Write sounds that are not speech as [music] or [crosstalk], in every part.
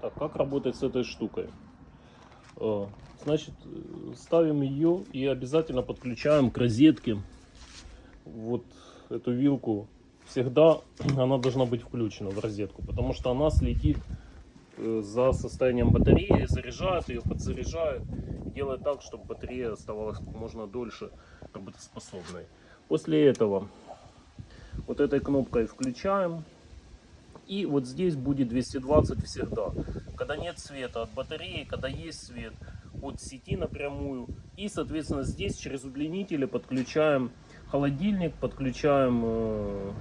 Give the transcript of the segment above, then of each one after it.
Так, как работать с этой штукой? Э, Значит, ставим ее и обязательно подключаем к розетке. Вот эту вилку. Всегда [clears throat] она должна быть включена в розетку, потому что она следит э, за состоянием батареи, заряжает ее, подзаряжает, делает так, чтобы батарея оставалась как можно дольше работоспособной. После этого вот этой кнопкой включаем. И вот здесь будет 220 всегда. Когда нет света от батареи, когда есть свет от сети напрямую. И, соответственно, здесь через удлинители подключаем холодильник, подключаем, э,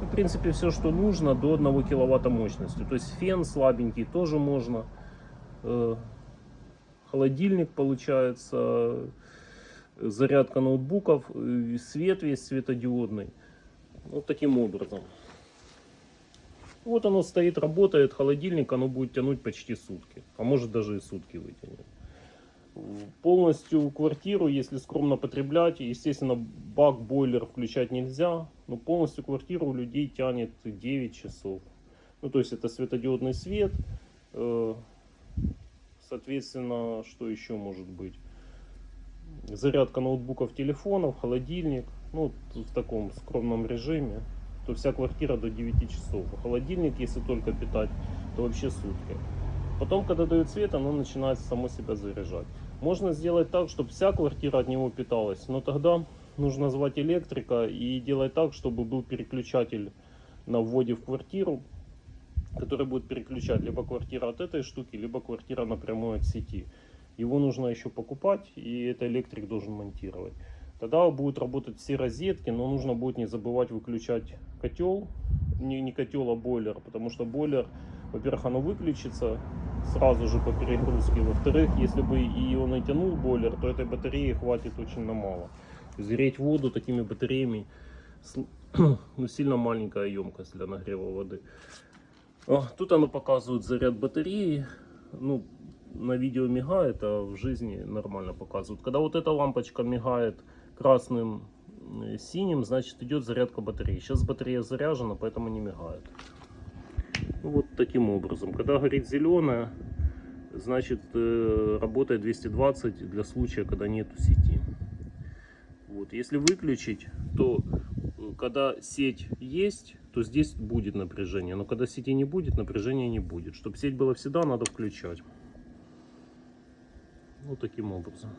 ну, в принципе, все, что нужно до 1 киловатта мощности. То есть фен слабенький тоже можно. Э, Холодильник получается, зарядка ноутбуков, э, свет весь светодиодный. Вот таким образом. Вот оно стоит, работает, холодильник, оно будет тянуть почти сутки, а может даже и сутки вытянет. Полностью квартиру, если скромно потреблять, естественно, бак, бойлер включать нельзя, но полностью квартиру у людей тянет 9 часов. Ну, то есть это светодиодный свет, э, соответственно, что еще может быть? Зарядка ноутбуков, телефонов, холодильник, ну, в таком скромном режиме то вся квартира до 9 часов. А холодильник, если только питать, то вообще сутки. Потом, когда дает свет, оно начинает само себя заряжать. Можно сделать так, чтобы вся квартира от него питалась, но тогда нужно звать электрика и делать так, чтобы был переключатель на вводе в квартиру, который будет переключать либо квартира от этой штуки, либо квартира напрямую от сети. Его нужно еще покупать, и это электрик должен монтировать. Тогда будут работать все розетки, но нужно будет не забывать выключать котел, не, не котел, а бойлер, потому что бойлер, во-первых, оно выключится сразу же по перегрузке, во-вторых, если бы и он и бойлер, то этой батареи хватит очень на мало. Сгреть воду такими батареями [clears throat] ну, сильно маленькая емкость для нагрева воды. Тут оно показывает заряд батареи. Ну, на видео мигает, а в жизни нормально показывают. Когда вот эта лампочка мигает красным э, синим, значит идет зарядка батареи. Сейчас батарея заряжена, поэтому не мигает. Ну, Вот таким образом. Когда горит зеленая, значит э, работает 220 для случая, когда нету сети. Вот. Если выключить, то э, когда сеть есть, то здесь будет напряжение. Но когда сети не будет, напряжения не будет. Чтобы сеть была всегда, надо включать. Вот таким образом.